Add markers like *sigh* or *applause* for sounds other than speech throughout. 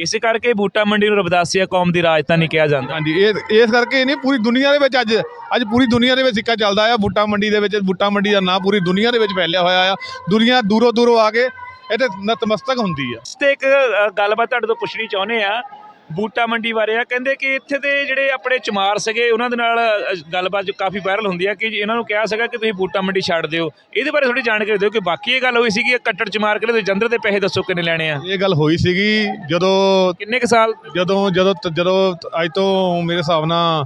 ਇਸੇ ਕਰਕੇ ਬੂਟਾ ਮੰਡੀ ਨੂੰ ਰਵਿਦਾਸੀਆ ਕੌਮ ਦੀ ਰਾਜਧਾਨੀ ਕਿਹਾ ਜਾਂਦਾ ਹਾਂਜੀ ਇਹ ਇਸ ਕਰਕੇ ਨਹੀਂ ਪੂਰੀ ਦੁਨੀਆ ਦੇ ਵਿੱਚ ਅੱਜ ਅੱਜ ਪੂਰੀ ਦੁਨੀਆ ਦੇ ਵਿੱਚ ਸਿੱਕਾ ਚੱਲਦਾ ਆ। ਬੂਟਾ ਮੰਡੀ ਦੇ ਵਿੱਚ ਬੂਟਾ ਮੰਡੀ ਦਾ ਨਾਂ ਪੂਰੀ ਦੁਨੀਆ ਦੇ ਵਿੱਚ ਫੈਲਿਆ ਹੋਇਆ ਆ। ਦੁਨੀਆ ਦੂਰੋਂ ਦੂਰੋਂ ਆ ਕੇ ਇੱਥੇ ਨਤਮਸਤਕ ਹੁੰਦੀ ਆ। ਤੇ ਇੱਕ ਅ, ਗੱਲਬਾਤ ਤੁਹਾਡੇ ਤੋਂ ਪੁੱਛਣੀ ਚਾਹੁੰਦੇ ਆ। ਬੂਟਾ ਮੰਡੀ ਬਾਰੇ ਆ। ਕਹਿੰਦੇ ਕਿ ਇੱਥੇ ਦੇ ਜਿਹੜੇ ਆਪਣੇ ਚਮਾਰ ਸੀਗੇ ਉਹਨਾਂ ਦੇ ਨਾਲ ਗੱਲਬਾਤ ਜੋ ਕਾਫੀ ਵਾਇਰਲ ਹੁੰਦੀ ਆ ਕਿ ਇਹਨਾਂ ਨੂੰ ਕਿਹਾ ਸੀਗਾ ਕਿ ਤੁਸੀਂ ਬੂਟਾ ਮੰਡੀ ਛੱਡ ਦਿਓ। ਇਹਦੇ ਬਾਰੇ ਥੋੜੀ ਜਾਣਕਾਰੀ ਦਿਓ ਕਿ ਬਾਕੀ ਇਹ ਗੱਲ ਹੋਈ ਸੀ ਕਿ ਕੱਟੜ ਚਮਾਰ ਕੇ ਤੁਸੀਂ ਜੰਦਰ ਦੇ ਪੈਸੇ ਦੱਸੋ ਕਿੰਨੇ ਲੈਣੇ ਆ? ਇਹ ਗੱਲ ਹੋਈ ਸੀਗੀ ਜਦੋਂ ਕਿੰਨੇ ਕੁ ਸਾਲ? ਜਦੋਂ ਜਦੋਂ ਜਦੋਂ ਅੱਜ ਤੋਂ ਮੇਰੇ ਹਿਸਾਬ ਨਾਲ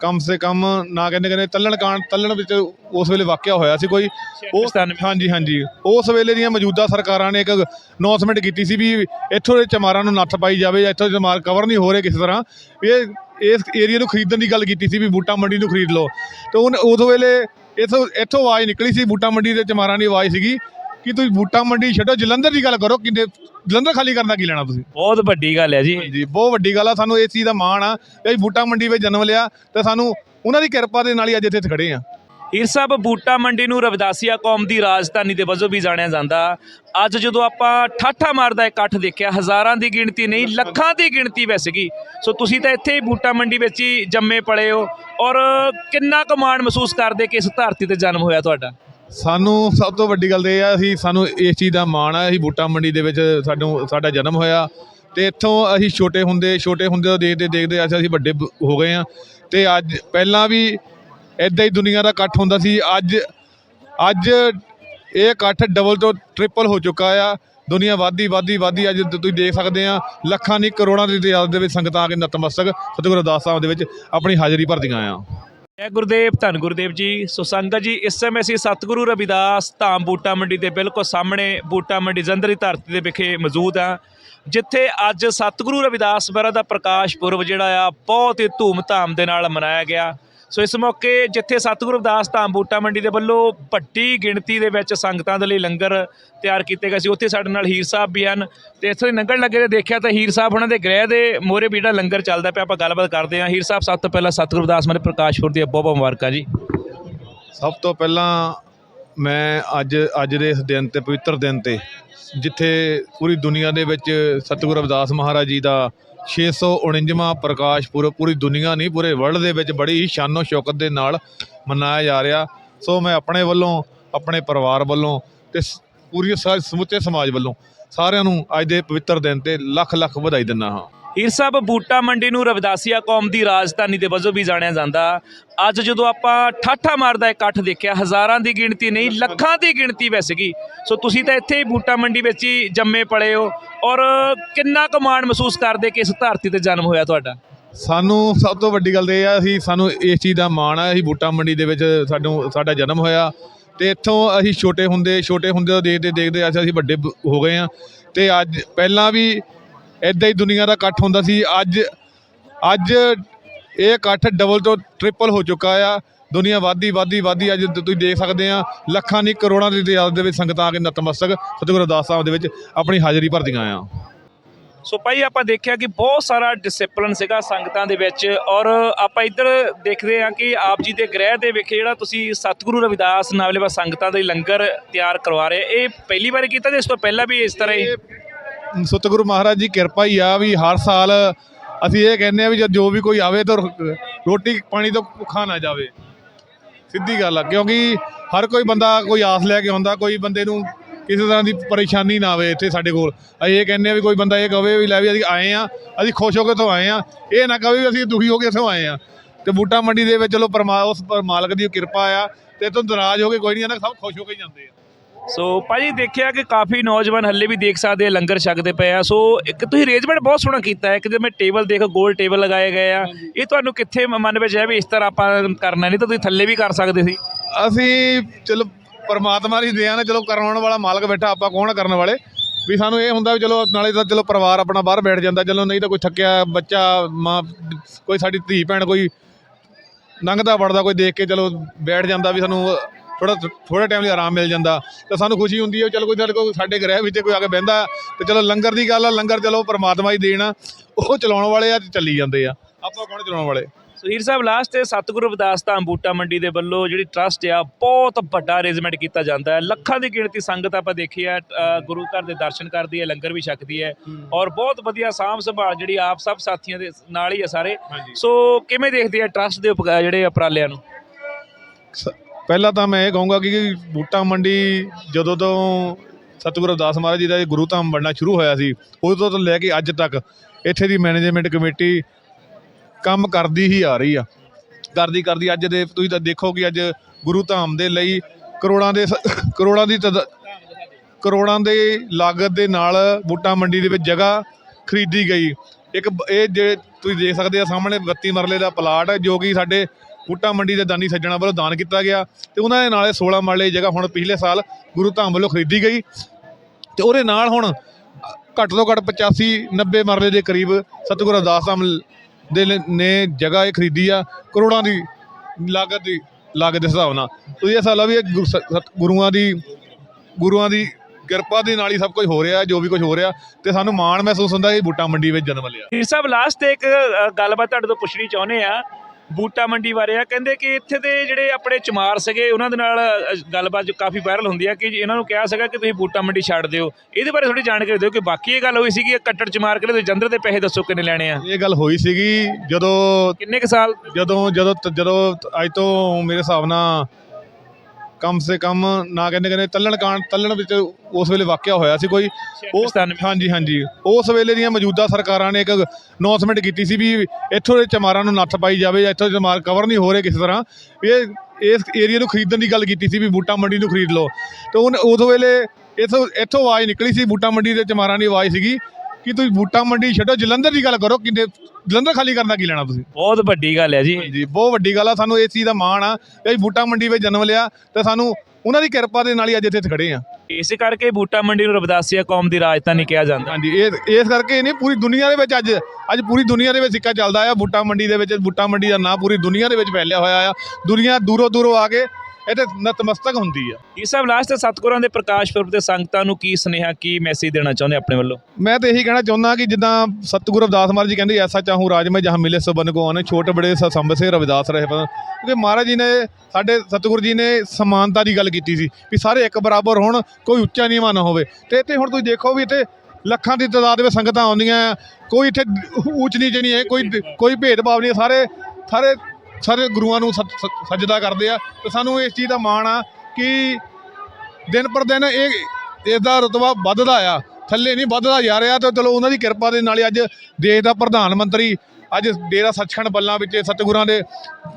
ਕਮ ਸੇ ਕਮ ਨਾ ਕਹਿੰਦੇ ਕਹਿੰਦੇ ਤੱਲਣ ਕਾਂਡ ਤੱਲਣ ਵਿੱਚ ਉਸ ਵੇਲੇ ਵਾਕਿਆ ਹੋਇਆ ਸੀ ਕੋਈ। ਉਹ। ਹਾਂਜੀ ਹਾਂਜੀ। ਉਸ ਵੇਲੇ ਦੀਆਂ ਮੌਜੂਦਾ ਸਰਕਾਰਾਂ ਨੇ ਇੱਕ ਅਨਾਉਂਸਮੈਂਟ ਕੀਤੀ ਸੀ ਵੀ ਇੱਥੋਂ ਦੇ ਚਮਾਰਾਂ ਨੂੰ ਨੱਥ ਪਾਈ ਜਾਵੇ ਇੱਥੋਂ ਦੇ ਚਮਾਰ ਕਵਰ ਨਹੀਂ ਹੋ ਰਹੇ ਕਿਸੇ ਤਰ੍ਹਾਂ। ਇਹ ਇਸ ਏਰੀਆ ਨੂੰ ਖਰੀਦਣ ਦੀ ਗੱਲ ਕੀਤੀ ਸੀ ਵੀ ਬੂਟਾ ਮੰਡੀ ਨੂੰ ਖਰੀਦ ਲਓ। ਤੇ ਉਹਨ ਉਸ ਵੇਲੇ ਇੱਥੋਂ ਇੱਥੋਂ ਆਵਾਜ਼ ਨਿਕਲੀ ਸੀ ਬੂਟਾ ਮੰਡੀ ਦੇ ਚਮਾਰਾਂ ਦੀ ਆਵਾਜ਼ ਸੀਗੀ। ਕਿ ਤੁਸੀਂ ਬੂਟਾ ਮੰਡੀ ਛੱਡੋ ਜਲੰਧਰ ਦੀ ਗੱਲ ਕਰੋ ਕਿੰਨੇ ਜਲੰਧਰ ਖਾਲੀ ਕਰਨਾ ਕੀ ਲੈਣਾ ਤੁਸੀਂ? ਬਹੁਤ ਵੱਡੀ ਗੱਲ ਹੈ ਜੀ। ਜੀ ਬਹੁਤ ਵੱਡੀ ਗੱਲ ਆ ਸਾਨੂੰ ਇਸ ਚੀਜ਼ ਦਾ ਮਾਣ ਆ ਕਿ ਅਸੀਂ ਬੂਟਾ ਮੰਡੀ ਵਿੱਚ ਜਨਮ ਲਿਆ ਤੇ ਸਾਨੂੰ ਉਹਨਾਂ ਦੀ ਕਿਰਪਾ ਦੇ ਨਾਲ ਹੀ ਅੱਜ ਇੱਥੇ ਖੜੇ ਆ। ਹੀਰ ਸਾਹਿਬ ਬੂਟਾ ਮੰਡੀ ਨੂੰ ਰਵਿਦਾਸੀਆ ਕੌਮ ਦੀ ਰਾਜਧਾਨੀ ਦੇ ਵਜੋਂ ਵੀ ਜਾਣਿਆ ਜਾਂਦਾ। ਅੱਜ ਜਦੋਂ ਆਪਾਂ ਠਾਠਾ ਮਾਰਦਾ ਇਕੱਠ ਦੇਖਿਆ ਹਜ਼ਾਰਾਂ ਦੀ ਗਿਣਤੀ ਨਹੀਂ ਲੱਖਾਂ ਦੀ ਗਿਣਤੀ ਵਿੱਚ ਸੀਗੀ। ਸੋ ਤੁਸੀਂ ਤਾਂ ਇੱਥੇ ਹੀ ਬੂਟਾ ਮੰਡੀ ਵਿੱਚ ਹੀ ਜੰਮੇ ਪਲੇ ਹੋ ਔਰ ਕਿੰਨਾ ਕੁ ਮਾਣ ਮਹਿਸੂਸ ਕਰਦੇ ਕਿ ਇਸ ਧਰਤੀ ਤੇ ਜਨਮ ਹੋਇਆ ਤੁਹਾਡਾ? ਸਾਨੂੰ ਸਭ ਤੋਂ ਵੱਡੀ ਗੱਲ ਇਹ ਆ, ਅਸੀਂ ਸਾਨੂੰ ਇਸ ਚੀਜ਼ ਦਾ ਮਾਣ ਆ, ਅਸੀਂ ਬੂਟਾ ਮੰਡੀ ਦੇ ਵਿੱਚ ਸਾਨੂੰ, ਸਾਡਾ ਜਨਮ ਹੋਇਆ ਤੇ ਇੱਥੋਂ ਅਸੀਂ ਛੋਟੇ ਹੁੰਦੇ ਛੋਟੇ ਹੁੰਦੇ ਤੋਂ ਦੇਖਦੇ ਦੇਖਦੇ ਅੱਜ ਅਸੀਂ ਵੱਡੇ ਹੋ ਗਏ ਆ ਤੇ ਅੱਜ ਪਹਿਲਾਂ ਵੀ ਇਦਾਂ ਹੀ ਦੁਨੀਆ ਦਾ ਇਕੱਠ ਹੁੰਦਾ ਸੀ, ਅੱਜ ਅੱਜ ਇਹ ਇਕੱਠ ਡਬਲ ਤੋਂ ਟ੍ਰਿਪਲ ਹੋ ਚੁੱਕਾ ਆ, ਦੁਨੀਆ ਵਾਦੀ ਵਾਦੀ ਵਾਦੀ ਅੱਜ ਤੁਸੀਂ ਦੇਖ ਸਕਦੇ ਆ ਲੱਖਾਂ ਨਹੀਂ ਕਰੋੜਾਂ ਦੀ ਤਾਦਾਦ ਦੇ ਵਿੱਚ ਸੰਗਤਾਂ ਆ ਕੇ ਨਤਮਸਤਕ ਸਤਿਗੁਰੂ ਅਰਦਾਸ ਸਾਹਿਬ ਦੇ ਵਿੱਚ ਆਪਣੀ ਹਾਜ਼ਰੀ ਭਰਦੀਆਂ ਆ। ਜੈ ਗੁਰਦੇਵ, ਧੰਨ ਗੁਰਦੇਵ ਜੀ। ਸੋ ਸੰਗਤ ਜੀ, ਇਸ ਸਮੇਂ ਅਸੀਂ ਸਤਿਗੁਰੂ ਰਵਿਦਾਸ ਧਾਮ ਬੂਟਾ ਮੰਡੀ ਦੇ ਬਿਲਕੁਲ ਸਾਹਮਣੇ ਬੂਟਾ ਮੰਡੀ ਜੰਦਰੀ ਧਰਤੀ ਦੇ ਵਿਖੇ ਮੌਜੂਦ ਆ ਜਿੱਥੇ ਅੱਜ ਸਤਿਗੁਰੂ ਰਵਿਦਾਸ ਮਹਾਰਾਜ ਦਾ ਪ੍ਰਕਾਸ਼ ਪੁਰਬ ਜਿਹੜਾ ਆ, ਬਹੁਤ ਹੀ ਧੂਮ-ਧਾਮ ਦੇ ਨਾਲ ਮਨਾਇਆ ਗਿਆ। ਸੋ ਇਸ ਮੌਕੇ ਜਿੱਥੇ ਸਤਿਗੁਰੂ ਰਵਿਦਾਸ ਧਾਮ ਬੂਟਾ ਮੰਡੀ ਦੇ ਵੱਲੋਂ ਵੱਡੀ ਗਿਣਤੀ ਦੇ ਵਿੱਚ ਸੰਗਤਾਂ ਦੇ ਲਈ ਲੰਗਰ ਤਿਆਰ ਕੀਤੇ ਗਏ ਸੀ, ਉੱਥੇ ਸਾਡੇ ਨਾਲ ਹੀਰ ਸਾਹਿਬ ਵੀ ਹਨ ਤੇ ਇੱਥੇ ਦੇ ਲੰਗਰ ਲੱਗੇ ਤੇ ਦੇਖਿਆ ਤਾਂ ਹੀਰ ਸਾਹਿਬ ਉਹਨਾਂ ਦੇ ਗ੍ਰਹਿ ਦੇ ਮੋਰੇ ਵੀ ਜਿਹੜਾ ਲੰਗਰ ਚੱਲਦਾ ਪਿਆ, ਆਪਾਂ ਗੱਲਬਾਤ ਕਰਦੇ ਹਾਂ। ਹੀਰ ਸਾਹਿਬ, ਸਭ ਤੋਂ ਪਹਿਲਾਂ ਸਤਿਗੁਰੂ ਰਵਿਦਾਸ ਮਹਾਰਾਜ ਪ੍ਰਕਾਸ਼ਪੁਰ ਦੀ ਦੀਆਂ ਬਹੁਤ ਬਹੁਤ ਮੁਬਾਰਕਾਂ ਜੀ। ਸਭ ਤੋਂ ਪਹਿਲਾਂ ਮੈਂ ਅੱਜ ਅੱਜ ਦੇ ਇਸ ਦਿਨ ਤੇ, ਪਵਿੱਤਰ ਦਿਨ ਤੇ ਜਿੱਥੇ ਪੂਰੀ ਦੁਨੀਆ ਦੇ ਵਿੱਚ ਸਤਿਗੁਰੂ ਰਵਿਦਾਸ ਮਹਾਰਾਜ ਜੀ ਦਾ 649ਵਾਂ ਪ੍ਰਕਾਸ਼ ਪੁਰਬ ਪੂਰੀ ਦੁਨੀਆ ਨਹੀਂ, ਪੂਰੇ ਵਰਲਡ ਦੇ ਵਿੱਚ ਬੜੀ ਹੀ ਸ਼ਾਨੋ ਸ਼ੌਕਤ ਦੇ ਨਾਲ ਮਨਾਇਆ ਜਾ ਰਿਹਾ। ਸੋ ਮੈਂ ਆਪਣੇ ਵੱਲੋਂ, ਆਪਣੇ ਪਰਿਵਾਰ ਵੱਲੋਂ ਤੇ ਸ- ਪੂਰੀ ਸਾ- ਸਮੁੱਚੇ ਸਮਾਜ ਵੱਲੋਂ ਸਾਰਿਆਂ ਨੂੰ ਅੱਜ ਦੇ ਪਵਿੱਤਰ ਦਿਨ ਤੇ ਲੱਖ ਲੱਖ ਵਧਾਈ ਦਿੰਦਾ ਹਾਂ। ਹੀਰ ਸਾਹਿਬ ਬੂਟਾ ਮੰਡੀ ਨੂੰ ਰਵਿਦਾਸੀਆ ਕੌਮ ਦੀ ਰਾਜਧਾਨੀ ਦੇ ਵਜੋਂ ਵੀ ਜਾਣਿਆ ਜਾਂਦਾ। ਅੱਜ ਜਦੋਂ ਆਪਾਂ ਠਾਠਾ ਮਾਰਦਾ ਇਕੱਠ ਦੇਖਿਆ, ਹਜ਼ਾਰਾਂ ਦੀ ਗਿਣਤੀ ਨਹੀਂ, ਲੱਖਾਂ ਦੀ ਗਿਣਤੀ ਵਿੱਚ ਸੀਗੀ। ਸੋ ਤੁਸੀਂ ਤਾਂ ਇੱਥੇ ਹੀ ਬੂਟਾ ਮੰਡੀ ਵਿੱਚ ਹੀ ਜੰਮੇ ਪਲੇ ਹੋ ਔਰ ਕਿੰਨਾ ਕੁ ਮਾਣ ਮਹਿਸੂਸ ਕਰਦੇ ਕਿ ਇਸ ਧਰਤੀ ਤੇ ਜਨਮ ਹੋਇਆ ਤੁਹਾਡਾ? ਸਾਨੂੰ ਸਭ ਤੋਂ ਵੱਡੀ ਗੱਲ ਇਹ ਆ, ਅਸੀਂ ਸਾਨੂੰ ਇਸ ਚੀਜ਼ ਦਾ ਮਾਣ ਆ, ਅਸੀਂ ਬੂਟਾ ਮੰਡੀ ਦੇ ਵਿੱਚ ਸਾਨੂੰ, ਸਾਡਾ ਜਨਮ ਹੋਇਆ। ਤੇ ਇੱਥੋਂ ਅਸੀਂ ਛੋਟੇ ਹੁੰਦੇ ਛੋਟੇ ਹੁੰਦੇ ਦੇਖਦੇ ਦੇਖਦੇ ਅੱਜ ਅਸੀਂ ਵੱਡੇ ਹੋ ਗਏ ਆ ਤੇ ਅੱਜ ਪਹਿਲਾਂ ਵੀ ਇਦਾਂ ਹੀ ਦੁਨੀਆ ਦਾ ਇਕੱਠ ਹੁੰਦਾ ਸੀ। ਅੱਜ ਅੱਜ ਇਹ ਇਕੱਠ ਡਬਲ ਤੋਂ ਟ੍ਰਿਪਲ ਹੋ ਚੁੱਕਾ ਆ। ਦੁਨੀਆ ਵਾਦੀ ਵਾਦੀ ਵਾਦੀ ਅੱਜ ਤੁਸੀਂ ਦੇਖ ਸਕਦੇ ਆ ਲੱਖਾਂ ਨਹੀਂ ਕਰੋੜਾਂ ਦੀ ਤਾਦਾਦ ਦੇ ਵਿੱਚ ਸੰਗਤਾਂ ਆ ਕੇ ਨਤਮਸਤਕ ਸਤਿਗੁਰੂ ਅਰਦਾਸ ਸਾਹਿਬ ਦੇ ਵਿੱਚ ਆਪਣੀ ਹਾਜ਼ਰੀ ਭਰਦੀਆਂ ਆ। ਸੋ ਭਾਈ ਆਪਾਂ ਦੇਖਿਆ ਕਿ ਬਹੁਤ ਸਾਰਾ ਡਿਸਪਲਿਨ ਸੀਗਾ ਸੰਗਤਾਂ ਦੇ ਵਿੱਚ ਔਰ ਆਪਾਂ ਇੱਧਰ ਦੇਖਦੇ ਹਾਂ ਕਿ ਆਪ ਜੀ ਦੇ ਗ੍ਰਹਿ ਦੇ ਵਿਖੇ ਜਿਹੜਾ ਤੁਸੀਂ ਸਤਿਗੁਰੂ ਰਵਿਦਾਸ ਨਾਵਲੇਵਾ ਸੰਗਤਾਂ ਦੇ ਲੰਗਰ ਤਿਆਰ ਕਰਵਾ ਰਹੇ ਇਹ ਪਹਿਲੀ ਵਾਰ ਕੀਤਾ ਤੇ ਇਸ ਤੋਂ ਪਹਿਲਾਂ ਵੀ ਇਸ ਤਰ੍ਹਾਂ ਹੀ? ਸਤਿਗੁਰੂ ਮਹਾਰਾਜ ਦੀ ਕਿਰਪਾ ਹੀ ਆ ਵੀ ਹਰ ਸਾਲ ਅਸੀਂ ਇਹ ਕਹਿੰਦੇ ਆ ਵੀ ਜਦ ਜੋ ਵੀ ਕੋਈ ਆਵੇ ਤਾਂ ਰੋਟੀ ਪਾਣੀ ਤੋਂ ਭੁੱਖਾ ਨਾ ਜਾਵੇ। ਸਿੱਧੀ ਗੱਲ ਆ, ਕਿਉਂਕਿ ਹਰ ਕੋਈ ਬੰਦਾ ਕੋਈ ਆਸ ਲੈ ਕੇ ਆਉਂਦਾ, ਕੋਈ ਬੰਦੇ ਨੂੰ ਕਿਸੇ ਤਰ੍ਹਾਂ ਦੀ ਪਰੇਸ਼ਾਨੀ ਨਾ ਆਵੇ ਇੱਥੇ ਸਾਡੇ ਕੋਲ। ਅਸੀਂ ਇਹ ਕਹਿੰਦੇ ਆ ਵੀ ਕੋਈ ਬੰਦਾ ਇਹ ਕਵੇ ਵੀ ਲੈ ਵੀ ਅਸੀਂ ਆਏ ਆ ਅਸੀਂ ਖੁਸ਼ ਹੋ ਕੇ ਤੋਂ ਆਏ ਆ ਇਹ ਨਾ ਕਵੇ ਵੀ ਅਸੀਂ ਦੁਖੀ ਹੋ ਕੇ ਇੱਥੋਂ ਆਏ ਆ ਤੇ ਬੂਟਾ ਮੰਡੀ ਦੇ ਵਿੱਚ ਚਲੋ ਪਰਮਾ, ਉਸ ਮਾਲਕ ਦੀ ਕਿਰਪਾ ਆ, ਤੇ ਇਤੋਂ ਨਾਰਾਜ਼ ਹੋ ਕੇ ਕੋਈ ਨਹੀਂ ਜਾਂਦਾ ਸਭ ਖੁਸ਼ ਹੋ ਕੇ ਜਾਂਦੇ ਆ। ਸੋ ਭਾਜੀ ਦੇਖਿਆ ਕਿ ਕਾਫੀ ਨੌਜਵਾਨ ਹੱਲੇ ਵੀ ਦੇਖ ਸਕਦੇ ਆ ਲੰਗਰ ਛਕਦੇ ਪਏ ਆ। ਸੋ ਇੱਕ ਤੁਸੀਂ ਅਰੇਂਜਮੈਂਟ ਬਹੁਤ ਸੋਹਣਾ ਕੀਤਾ ਹੈ। ਇੱਕ ਜਿਵੇਂ ਟੇਬਲ ਦੇਖੋ ਗੋਲ ਟੇਬਲ ਲਗਾਏ ਗਏ ਆ। ਇਹ ਤੁਹਾਨੂੰ ਕਿੱਥੇ ਮਨ ਵਿੱਚ ਹੈ ਵੀ ਇਸ ਤਰ੍ਹਾਂ ਆਪਾਂ ਕਰਨਾ ਨਹੀਂ ਤਾਂ ਤੁਸੀਂ ਥੱਲੇ ਵੀ ਕਰ ਸਕਦੇ ਸੀ। ਅਸੀਂ ਚਲੋ ਪਰਮਾਤਮਾ ਦੀ ਦਇਆ ਨਾਲ ਚਲੋ ਕਰਾਉਣ ਵਾਲਾ ਮਾਲਕ ਬੈਠਾ ਆਪਾਂ ਕੌਣ ਕਰਨ ਵਾਲੇ? ਵੀ ਸਾਨੂੰ ਇਹ ਹੁੰਦਾ ਵੀ ਚਲੋ ਨਾਲੇ ਤਾਂ ਚਲੋ ਪਰਿਵਾਰ ਆਪਣਾ ਬਾਹਰ ਬੈਠ ਜਾਂਦਾ। ਚਲੋ ਨਹੀਂ ਤਾਂ ਕੋਈ ਥੱਕਿਆ ਬੱਚਾ ਮਾਂ ਕੋਈ ਸਾਡੀ ਧੀ ਭੈਣ ਕੋਈ ਲੰਘਦਾ ਵੜਦਾ ਕੋਈ ਦੇਖ ਕੇ ਚਲੋ ਬੈਠ ਜਾਂਦਾ ਵੀ ਸਾਨੂੰ ਥੋੜਾ ਥੋੜਾ ਟਾਈਮ ਲਈ ਆਰਾਮ ਮਿਲ ਜਾਂਦਾ। ਤਾਂ ਸਾਨੂੰ ਖੁਸ਼ੀ ਹੁੰਦੀ ਹੈ ਚਲੋ ਕੋਈ ਸਾਡੇ ਕੋਲ ਸਾਡੇ ਗ੍ਰਹਿ ਵਿੱਚ ਕੋਈ ਆ ਕੇ ਬਹਿੰਦਾ ਤੇ ਚਲੋ ਲੰਗਰ ਦੀ ਗੱਲ ਆ ਲੰਗਰ ਚਲੋ ਪਰਮਾਤਮਾ ਹੀ ਦੇਣ ਉਹ ਚਲਾਉਣ ਵਾਲੇ ਆ ਤੇ ਚੱਲੀ ਜਾਂਦੇ ਆ। ਆਪਾਂ ਕੌਣ ਚਲਾਉਣ ਵਾਲੇ? ਸੁਹੀਰ ਸਾਹਿਬ ਲਾਸਟ ਤੇ ਸਤਿਗੁਰੂ ਰਵਿਦਾਸ ਧਾਮ ਬੂਟਾ ਮੰਡੀ ਦੇ ਵੱਲੋਂ ਜਿਹੜੀ ਟਰਸਟ ਆ ਬਹੁਤ ਵੱਡਾ ਅਰੇਂਜਮੈਂਟ ਕੀਤਾ ਜਾਂਦਾ ਹੈ। ਲੱਖਾਂ ਦੀ ਗਿਣਤੀ ਸੰਗਤ ਆਪਾਂ ਦੇਖੀ ਹੈ ਗੁਰੂ ਘਰ ਦੇ ਦਰਸ਼ਨ ਕਰਦੀ ਹੈ ਲੰਗਰ ਵੀ ਛਕਦੀ ਹੈ ਔਰ ਬਹੁਤ ਵਧੀਆ ਸਾਂਭ ਸੰਭਾਲ ਜਿਹੜੀ ਆਪ ਸਭ ਸਾਥੀਆਂ ਦੇ ਨਾਲ ਹੀ ਆ ਸਾਰੇ। ਸੋ ਕਿਵੇਂ ਦੇਖਦੇ ਆ ਟਰਸਟ ਦੇ ਜਿਹੜੇ ਉਪਰਾਲਿਆਂ ਨੂੰ? ਪਹਿਲਾਂ ਤਾਂ ਮੈਂ ਇਹ ਕਹੂੰਗਾ ਕਿ ਬੂਟਾ ਮੰਡੀ ਜਦੋਂ ਤੋਂ ਸਤਿਗੁਰੂ ਅਰਦਾਸ ਮਹਾਰਾਜ ਜੀ ਦਾ ਗੁਰੂ ਧਾਮ ਬਣਨਾ ਸ਼ੁਰੂ ਹੋਇਆ ਸੀ, ਉਦੋਂ ਤੋਂ ਲੈ ਕੇ ਅੱਜ ਤੱਕ ਇੱਥੇ ਦੀ ਮੈਨੇਜਮੈਂਟ ਕਮੇਟੀ ਕੰਮ ਕਰਦੀ ਹੀ ਆ ਰਹੀ ਆ। ਕਰਦੀ ਕਰਦੀ ਅੱਜ ਦੇ ਤੁਸੀਂ ਤਾਂ ਦੇਖੋ ਕਿ ਅੱਜ ਗੁਰੂ ਧਾਮ ਦੇ ਲਈ ਕਰੋੜਾਂ ਦੇ ਸ- ਕਰੋੜਾਂ ਦੀ ਤਦ- ਕਰੋੜਾਂ ਦੇ ਲਾਗਤ ਦੇ ਨਾਲ ਬੂਟਾ ਮੰਡੀ ਦੇ ਵਿੱਚ ਜਗ੍ਹਾ ਖਰੀਦੀ ਗਈ। ਇੱਕ ਇਹ ਜੇ ਤੁਸੀਂ ਦੇਖ ਸਕਦੇ ਆ ਸਾਹਮਣੇ 32 ਮਰਲੇ ਦਾ ਪਲਾਟ ਹੈ ਜੋ ਕਿ ਸਾਡੇ ਬੂਟਾ ਮੰਡੀ ਦੇ ਦਾਨੀ ਸੱਜਣਾ ਵੱਲੋਂ ਦਾਨ ਕੀਤਾ ਗਿਆ ਤੇ ਉਹਨਾਂ ਦੇ ਨਾਲੇ 16 ਮਰਲੇ ਜਗ੍ਹਾ ਹੁਣ ਪਿਛਲੇ ਸਾਲ ਗੁਰੂ ਧਾਮ ਵੱਲੋਂ ਖਰੀਦੀ ਗਈ। ਤੇ ਉਹਦੇ ਨਾਲ ਹੁਣ ਘੱਟ ਤੋਂ ਘੱਟ 85 90 ਮਰਲੇ ਦੇ ਕਰੀਬ ਸਤਿਗੁਰ ਅਰਦਾਸ ਧਾਮ ਦੇ ਨੇ ਜਗ੍ਹਾ ਇਹ ਖਰੀਦੀ ਆ, ਕਰੋੜਾਂ ਦੀ ਲਾਗਤ ਦੀ ਲਾਗਤ ਦੇ ਹਿਸਾਬ ਨਾਲ। ਤੁਸੀਂ ਇਹ ਸਾਲਾ ਵੀ ਇਹ ਗੁਰੂਆਂ ਦੀ ਗੁਰੂਆਂ ਦੀ ਕਿਰਪਾ ਦੇ ਨਾਲ ਹੀ ਸਭ ਕੁਝ ਹੋ ਰਿਹਾ, ਜੋ ਵੀ ਕੁਝ ਹੋ ਰਿਹਾ ਤੇ ਸਾਨੂੰ ਮਾਣ ਮਹਿਸੂਸ ਹੁੰਦਾ ਕਿ ਬੂਟਾ ਮੰਡੀ ਵਿੱਚ ਜਨਮ ਲਿਆ। ਵੀਰ ਸਾਹਿਬ ਲਾਸਟ ਤੇ ਇੱਕ ਗੱਲਬਾਤ ਤੁਹਾਡੇ ਤੋਂ ਪੁੱਛਣੀ ਚਾਹੁੰਦੇ ਆ। ਬੂਟਾ ਮੰਡੀ ਬਾਰੇ ਆ। ਕਹਿੰਦੇ ਕਿ ਇੱਥੇ ਦੇ ਜਿਹੜੇ ਆਪਣੇ ਚਮਾਰ ਸੀਗੇ ਉਹਨਾਂ ਦੇ ਨਾਲ ਗੱਲਬਾਤ ਜੋ ਕਾਫੀ ਵਾਇਰਲ ਹੁੰਦੀ ਆ ਕਿ ਇਹਨਾਂ ਨੂੰ ਕਿਹਾ ਸੀਗਾ ਕਿ ਤੁਸੀਂ ਬੂਟਾ ਮੰਡੀ ਛੱਡ ਦਿਓ। ਇਹਦੇ ਬਾਰੇ ਥੋੜੀ ਜਾਣਕਾਰੀ ਦਿਓ ਕਿ ਬਾਕੀ ਇਹ ਗੱਲ ਹੋਈ ਸੀ ਕਿ ਇਹ ਕੱਟੜ ਚਮਾਰ ਕੇ ਤੁਸੀਂ ਜੰਦਰ ਦੇ ਪੈਸੇ ਦੱਸੋ ਕਿੰਨੇ ਲੈਣੇ ਆ? ਇਹ ਗੱਲ ਹੋਈ ਸੀਗੀ ਜਦੋਂ ਕਿੰਨੇ ਕੁ ਸਾਲ? ਜਦੋਂ ਜਦੋਂ ਜਦੋਂ ਅੱਜ ਤੋਂ ਮੇਰੇ ਹਿਸਾਬ ਨਾਲ ਕਮ ਸੇ ਕਮ ਨਾ ਕਹਿੰਦੇ ਕਹਿੰਦੇ ਤੱਲਣ ਕਾਂਡ ਤੱਲਣ ਵਿੱਚ ਉਸ ਵੇਲੇ ਵਾਕਿਆ ਹੋਇਆ ਸੀ ਕੋਈ। ਉਹ। ਹਾਂਜੀ ਹਾਂਜੀ। ਉਸ ਵੇਲੇ ਦੀਆਂ ਮੌਜੂਦਾ ਸਰਕਾਰਾਂ ਨੇ ਇੱਕ ਅਨਾਉਂਸਮੈਂਟ ਕੀਤੀ ਸੀ ਵੀ ਇੱਥੋਂ ਦੇ ਚਮਾਰਾਂ ਨੂੰ ਨੱਥ ਪਾਈ ਜਾਵੇ ਇੱਥੋਂ ਦੇ ਚਮਾਰ ਕਵਰ ਨਹੀਂ ਹੋ ਰਹੇ ਕਿਸੇ ਤਰ੍ਹਾਂ। ਇਹ ਇਸ ਏਰੀਆ ਨੂੰ ਖਰੀਦਣ ਦੀ ਗੱਲ ਕੀਤੀ ਸੀ ਵੀ ਬੂਟਾ ਮੰਡੀ ਨੂੰ ਖਰੀਦ ਲਓ। ਤੇ ਉਹਨੇ ਉਸ ਵੇਲੇ ਇੱਥੋਂ ਇੱਥੋਂ ਆਵਾਜ਼ ਨਿਕਲੀ ਸੀ ਬੂਟਾ ਮੰਡੀ ਦੇ ਚਮਾਰਾਂ ਦੀ ਆਵਾਜ਼ ਸੀਗੀ। ਕਿ ਤੁਸੀਂ ਬੂਟਾ ਮੰਡੀ ਛੱਡੋ ਜਲੰਧਰ ਦੀ ਗੱਲ ਕਰੋ ਕਿੰਨੇ ਜਲੰਧਰ ਖਾਲੀ ਕਰਨਾ ਕੀ ਲੈਣਾ ਤੁਸੀਂ? ਬਹੁਤ ਵੱਡੀ ਗੱਲ ਹੈ ਜੀ। ਜੀ ਬਹੁਤ ਵੱਡੀ ਗੱਲ ਆ ਸਾਨੂੰ ਇਸ ਚੀਜ਼ ਦਾ ਮਾਣ ਆ ਕਿ ਅਸੀਂ ਬੂਟਾ ਮੰਡੀ ਵਿੱਚ ਜਨਮ ਲਿਆ ਤੇ ਸਾਨੂੰ ਉਹਨਾਂ ਦੀ ਕਿਰਪਾ ਦੇ ਨਾਲ ਹੀ ਅੱਜ ਇੱਥੇ ਖੜੇ ਆ। ਇਸੇ ਕਰਕੇ ਬੂਟਾ ਮੰਡੀ ਨੂੰ ਰਵਿਦਾਸੀਆ ਕੌਮ ਦੀ ਰਾਜਧਾਨੀ ਕਿਹਾ ਜਾਂਦਾ। ਹਾਂਜੀ ਇਹ ਇਸ ਕਰਕੇ ਨਹੀਂ ਪੂਰੀ ਦੁਨੀਆ ਦੇ ਵਿੱਚ ਅੱਜ ਅੱਜ ਪੂਰੀ ਦੁਨੀਆ ਦੇ ਵਿੱਚ ਸਿੱਕਾ ਚੱਲਦਾ ਆ ਬੂਟਾ ਮੰਡੀ ਦੇ ਵਿੱਚ ਬੂਟਾ ਮੰਡੀ ਦਾ ਨਾਂ ਪੂਰੀ ਦੁਨੀਆ ਦੇ ਵਿੱਚ ਫੈਲਿਆ ਹੋਇਆ ਆ। ਦੁਨੀਆ ਦੂਰੋਂ ਦੂਰੋਂ ਆ ਕੇ ਇੱਥੇ ਨਤਮਸਤਕ ਹੁੰਦੀ ਆ। ਇਹ ਸਭ ਲਾਸਟ ਤੇ ਸਤਿਗੁਰਾਂ ਦੇ ਪ੍ਰਕਾਸ਼ ਪੁਰਬ ਤੇ ਸੰਗਤਾਂ ਨੂੰ ਕੀ ਸੁਨੇਹਾ ਕੀ ਮੈਸੇਜ ਦੇਣਾ ਚਾਹੁੰਦੇ ਆਪਣੇ ਵੱਲੋਂ? ਮੈਂ ਤਾਂ ਇਹੀ ਕਹਿਣਾ ਚਾਹੁੰਦਾ ਕਿ ਜਿੱਦਾਂ ਸਤਿਗੁਰੂ ਰਵਿਦਾਸ ਮਹਾਰਾਜ ਜੀ ਕਹਿੰਦੇ ਐਸਾ ਚਾਹੂੰ ਰਾਜ ਮੈਂ ਜਹਾਂ ਮਿਲੇ ਸਬਨ ਕੋ ਆਨੇ ਛੋਟੇ ਬੜੇ ਸੰਭ ਸੇ ਰਵਿਦਾਸ ਰਹੇ ਕਿਉਂਕਿ ਮਹਾਰਾਜ ਜੀ ਨੇ ਸਾਡੇ ਸਤਿਗੁਰੂ ਜੀ ਨੇ ਸਮਾਨਤਾ ਦੀ ਗੱਲ ਕੀਤੀ ਸੀ ਵੀ ਸਾਰੇ ਇੱਕ ਬਰਾਬਰ ਹੋਣ ਕੋਈ ਉੱਚਾ ਨੀਵਾਂ ਨਾ ਹੋਵੇ। ਤੇ ਇੱਥੇ ਹੁਣ ਤੁਸੀਂ ਦੇਖੋ ਵੀ ਇੱਥੇ ਲੱਖਾਂ ਦੀ ਤਾਦਾਦ ਵਿੱਚ ਸੰਗਤਾਂ ਆਉਂਦੀਆਂ ਕੋਈ ਇੱਥੇ ਉੱਚ ਨੀਚ ਨਹੀਂ ਹੈ ਕੋਈ ਕੋਈ ਭੇਦਭਾਵ ਨਹੀਂ ਸਾਰੇ ਸਾਰੇ ਸਾਰੇ ਗੁਰੂਆਂ ਨੂੰ ਸਤ- ਸਤ- ਸਜਦਾ ਕਰਦੇ ਆ ਤੇ ਸਾਨੂੰ ਇਸ ਚੀਜ਼ ਦਾ ਮਾਣ ਆ ਕਿ ਦਿਨ ਪਰ ਦਿਨ ਇਹ ਇਸ ਦਾ ਰਤਬਾ ਵੱਧਦਾ ਆ, ਥੱਲੇ ਨਹੀਂ ਵੱਧਦਾ ਜਾ ਰਿਹਾ ਤੇ ਚਲੋ ਉਹਨਾਂ ਦੀ ਕਿਰਪਾ ਦੇ ਨਾਲ ਹੀ ਅੱਜ ਦੇਸ਼ ਦਾ ਪ੍ਰਧਾਨ ਮੰਤਰੀ ਅੱਜ ਡੇਰਾ ਸੱਚਖੰਡ ਬੱਲਾਂ ਵਿੱਚ ਸਤਿਗੁਰਾਂ ਦੇ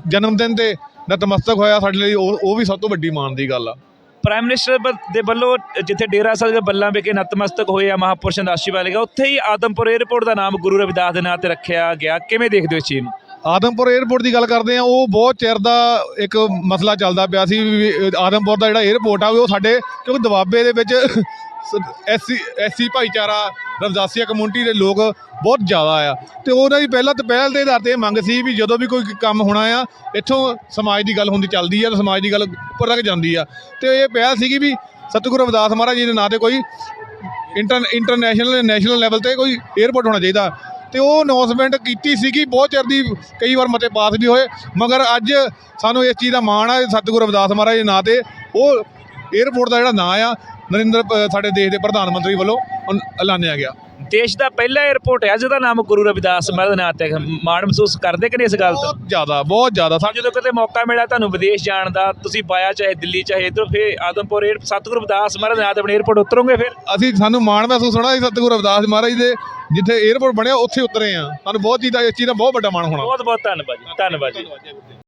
ਜਨਮ ਦਿਨ ਤੇ ਨਤਮਸਤਕ ਹੋਇਆ ਸਾਡੇ ਲਈ, ਉਹ ਉਹ ਵੀ ਸਭ ਤੋਂ ਵੱਡੀ ਮਾਣ ਦੀ ਗੱਲ ਆ। ਪ੍ਰਾਈਮ ਮਿਨਿਸਟਰ ਬ- ਦੇ ਵੱਲੋਂ ਜਿੱਥੇ ਡੇਰਾ ਸਾਹਿਬ ਦੇ ਬੱਲਾਂ ਵਿਖੇ ਨਤਮਸਤਕ ਹੋਏ ਆ ਮਹਾਪੁਰਸ਼ ਅੰਦਾਸ਼ੀ ਵਾਲੇ ਉੱਥੇ ਹੀ ਆਦਮਪੁਰ 에ਅਰਪੋਰਟ ਦਾ ਨਾਮ ਗੁਰੂ ਰਵਿਦਾਸ ਦੇ ਨਾਂ ਤੇ ਰੱਖਿਆ ਗਿਆ। ਕਿਵੇਂ ਦੇਖਦੇ ਹੋ ਇਸ ਚੀਜ਼ ਨੂੰ? ਆਦਮਪੁਰ 에ਅਰਪੋਰਟ ਦੀ ਗੱਲ ਕਰਦੇ ਆ ਉਹ ਬਹੁਤ ਚਿਰ ਦਾ ਇੱਕ ਮਸਲਾ ਚੱਲਦਾ ਪਿਆ ਸੀ ਆਦਮਪੁਰ ਦਾ ਜਿਹੜਾ 에ਅਰਪੋਰਟ ਆ, ਉਹ ਸਾਡੇ, ਕਿਉਂਕਿ ਦਵਾਬੇ ਦੇ ਵਿੱਚ *laughs* ਐਸਸੀ ਐਸਸੀ ਭਾਈਚਾਰਾ, ਰਵਦਾਸੀਆ ਕਮਿਊਨਿਟੀ ਦੇ ਲੋਕ ਬਹੁਤ ਜ਼ਿਆਦਾ ਆ। ਤੇ ਉਹਨਾਂ ਦੀ ਪਹਿਲਾਂ ਤਾਂ ਪਹਿਲ ਦੇ ਆਧਾਰ ਤੇ ਮੰਗ ਸੀ ਵੀ ਜਦੋਂ ਵੀ ਕੋਈ ਕੰਮ ਹੋਣਾ ਆ, ਇੱਥੋਂ ਸਮਾਜ ਦੀ ਗੱਲ ਹੁੰਦੀ, ਚੱਲਦੀ ਆ ਤੇ ਸਮਾਜ ਦੀ ਗੱਲ ਉੱਪਰ ਤੱਕ ਜਾਂਦੀ ਆ। ਤੇ ਇਹ ਪਹਿਲ ਸੀਗੀ ਵੀ ਸਤਿਗੁਰੂ ਰਵਦਾਸ ਮਹਾਰਾਜ ਜੀ ਦੇ ਨਾਂ ਤੇ ਕੋਈ ਇੰਟਰਨੈਸ਼ਨਲ ਨੈਸ਼ਨਲ ਲੈਵਲ ਤੇ ਕੋਈ 에ਅਰਪੋਰਟ ਹੋਣਾ ਚਾਹੀਦਾ। ਤੇ ਉਹ ਅਨਾਉਂਸਮੈਂਟ ਕੀਤੀ ਸੀਗੀ, ਬਹੁਤ ਚਿਰ ਦੀ, ਕਈ ਵਾਰ ਮਤੇ ਪਾਸ ਵੀ ਹੋਏ, ਮਗਰ ਅੱਜ ਸਾਨੂੰ ਇਸ ਚੀਜ਼ ਦਾ ਮਾਣ ਆ, ਸਤਿਗੁਰੂ ਰਵਿਦਾਸ ਮਹਾਰਾਜ ਦੇ ਨਾਂ ਤੇ ਉਹ 에ਅਰਪੋਰਟ ਦਾ ਜਿਹੜਾ ਨਾਂ ਆ, ਨਰਿੰਦਰ ਸਾਡੇ ਦੇਸ਼ ਦੇ ਪ੍ਰਧਾਨ ਮੰਤਰੀ ਵੱਲੋਂ ਐਲਾਨਿਆ ਗਿਆ। ਦੇਸ਼ ਦਾ ਪਹਿਲਾ 에ਅਰਪੋਰਟ ਹੈ ਜਿਹਦਾ ਨਾਮ ਗੁਰੂ ਰਵਿਦਾਸ ਮਹਿਲ ਦੇ ਨਾਂ ਤੇ ਹੈ। ਮਾਣ ਮਹਿਸੂਸ ਕਰਦੇ ਕਿ ਨਹੀਂ ਇਸ ਗੱਲ ਤੋਂ? ਬਹੁਤ ਜ਼ਿਆਦਾ ਬਹੁਤ ਜ਼ਿਆਦਾ। ਸਾਨੂੰ ਜਦੋਂ ਕਦੇ ਮੌਕਾ ਮਿਲਿਆ ਤੁਹਾਨੂੰ ਵਿਦੇਸ਼ ਜਾਣ ਦਾ ਤੁਸੀਂ ਪਾਇਆ ਚਾਹੇ ਦਿੱਲੀ ਚਾਹੇ ਇਧਰ ਫੇ ਆਦਮਪੁਰ 에ਅਰ ਸਤਿਗੁਰੂ ਰਵਿਦਾਸ ਮਹਿਲ ਦੇ ਨਾਂ ਤੇ ਆਪਣੇ 에ਅਰਪੋਰਟ ਉਤਰੋਗੇ ਫਿਰ? ਅਸੀਂ ਸਾਨੂੰ ਮਾਣ ਮਹਿਸੂਸ ਹੋਣਾ ਅਸੀਂ ਸਤਿਗੁਰੂ ਰਵਿਦਾਸ ਮਹਾਰਾਜ ਦੇ ਜਿੱਥੇ 에ਅਰਪੋਰਟ ਬਣਿਆ ਉੱਥੇ ਉਤਰੇ ਆ ਸਾਨੂੰ ਬਹੁਤ ਚੀਜ਼ ਦਾ ਇਸ ਚੀਜ਼ ਦਾ ਬਹੁਤ ਵੱਡਾ ਮਾਣ ਹੋਣਾ। ਬਹੁਤ ਬਹੁਤ ਧੰਨਵਾਦ ਜੀ ਧੰਨਵਾਦ ਜੀ।